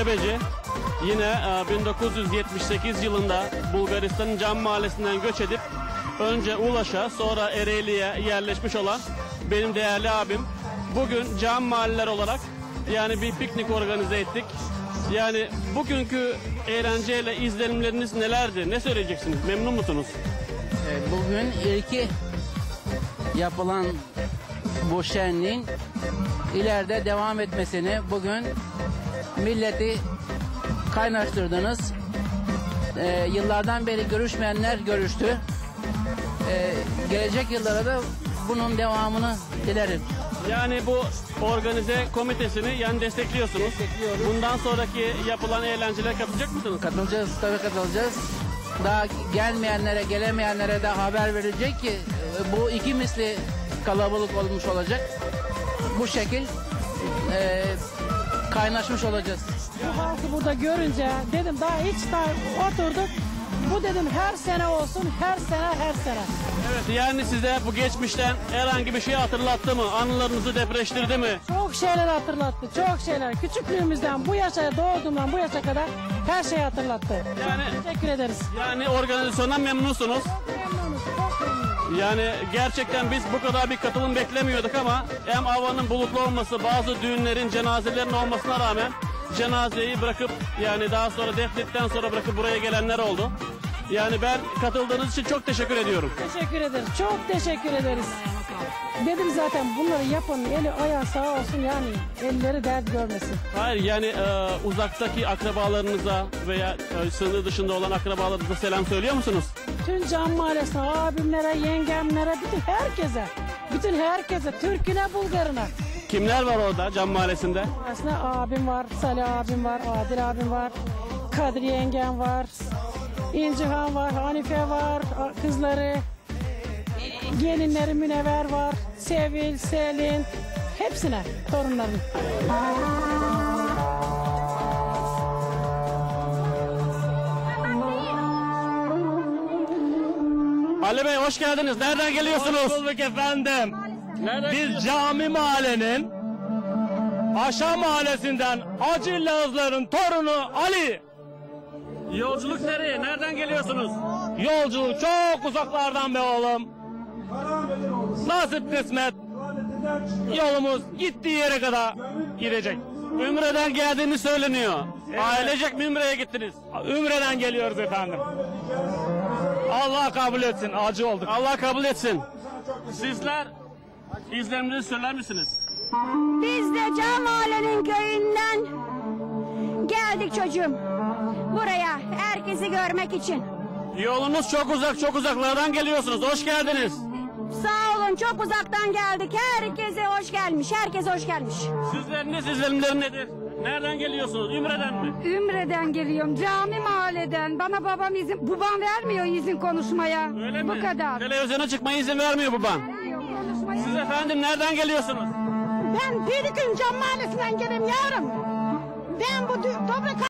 Cebeci yine e, 1978 yılında Bulgaristan'ın Cam Mahallesi'nden göç edip önce Ulaş'a sonra Ereğli'ye yerleşmiş olan benim değerli abim. Bugün Cam Mahalleler olarak yani bir piknik organize ettik. Yani bugünkü eğlenceyle izlenimleriniz nelerdi? Ne söyleyeceksiniz? Memnun musunuz? E, Bugün ilki yapılan bu şenliğin ileride devam etmesini bugün milleti kaynaştırdınız. E, yıllardan beri görüşmeyenler görüştü. E, gelecek yıllara da bunun devamını dilerim. Yani bu organize komitesini yani destekliyorsunuz. Destekliyoruz. Bundan sonraki yapılan eğlencelere katılacak mısınız? Katılacağız, tabii katılacağız. Daha gelmeyenlere, gelemeyenlere de haber verilecek ki e, bu iki misli kalabalık olmuş olacak. Bu şekil e, kaynaşmış olacağız. Bu halkı burada görünce dedim daha hiç daha oturduk. Bu dedim her sene olsun, her sene, her sene. Evet yani size bu geçmişten herhangi bir şey hatırlattı mı? Anılarınızı depreştirdi mi? Çok şeyler hatırlattı, çok şeyler. Küçüklüğümüzden bu yaşa, doğduğumdan bu yaşa kadar her şeyi hatırlattı. Yani- Teşekkür ederiz. Yani organizasyondan memnunsunuz. Yani gerçekten biz bu kadar bir katılım beklemiyorduk ama hem havanın bulutlu olması, bazı düğünlerin, cenazelerin olmasına rağmen cenazeyi bırakıp yani daha sonra defnettikten sonra bırakıp buraya gelenler oldu. Yani ben katıldığınız için çok teşekkür ediyorum. Teşekkür ederiz, çok teşekkür ederiz. Dedim zaten bunları yapan eli ayağı sağ olsun yani elleri dert görmesin. Hayır yani e, uzaktaki akrabalarınıza veya e, sınır dışında olan akrabalarınıza selam söylüyor musunuz? Tüm cam mahallesine, abimlere, yengemlere, bütün herkese. Bütün herkese, Türk'üne, Bulgar'ına. Kimler var orada Cam Mahallesi'nde? Aslında abim var, Salih abim var, Adil abim var, Kadri yengem var, İncihan var, Hanife var, kızları, gelinleri Münevver var, Sevil, Selin, hepsine torunlarım. Ali Bey hoş geldiniz. Nereden geliyorsunuz? Hoş bulduk efendim. Nereden Biz Cami Mahallenin Aşağı Mahallesi'nden Acil Lazların torunu Ali. Yolculuk nereye? Nereden geliyorsunuz? Yolcu çok uzaklardan be oğlum. Nasip kısmet. Yolumuz gittiği yere kadar gidecek. Ümre'den geldiğini söyleniyor. Ailecek mi Ümre'ye gittiniz? Ümre'den geliyoruz efendim. Allah kabul etsin. Acı olduk. Allah kabul etsin. Sizler izlerinizi söyler misiniz? Biz de Cam Mahallenin köyünden geldik çocuğum. Buraya herkesi görmek için. Yolunuz çok uzak, çok uzaklardan geliyorsunuz. Hoş geldiniz. Sağ olun çok uzaktan geldik. Herkese hoş gelmiş. Herkes hoş gelmiş. Sizleriniz izlenimleri nedir? Nereden geliyorsunuz? Ümre'den mi? Ümre'den geliyorum. Cami mahalleden. Bana babam izin, babam vermiyor izin konuşmaya. Öyle Bu mi? kadar. Televizyona çıkmaya izin vermiyor baban. Konuşmaya. Siz efendim nereden geliyorsunuz? Ben Pirik'in Cam mahallesinden geliyorum yavrum. Ben bu toprak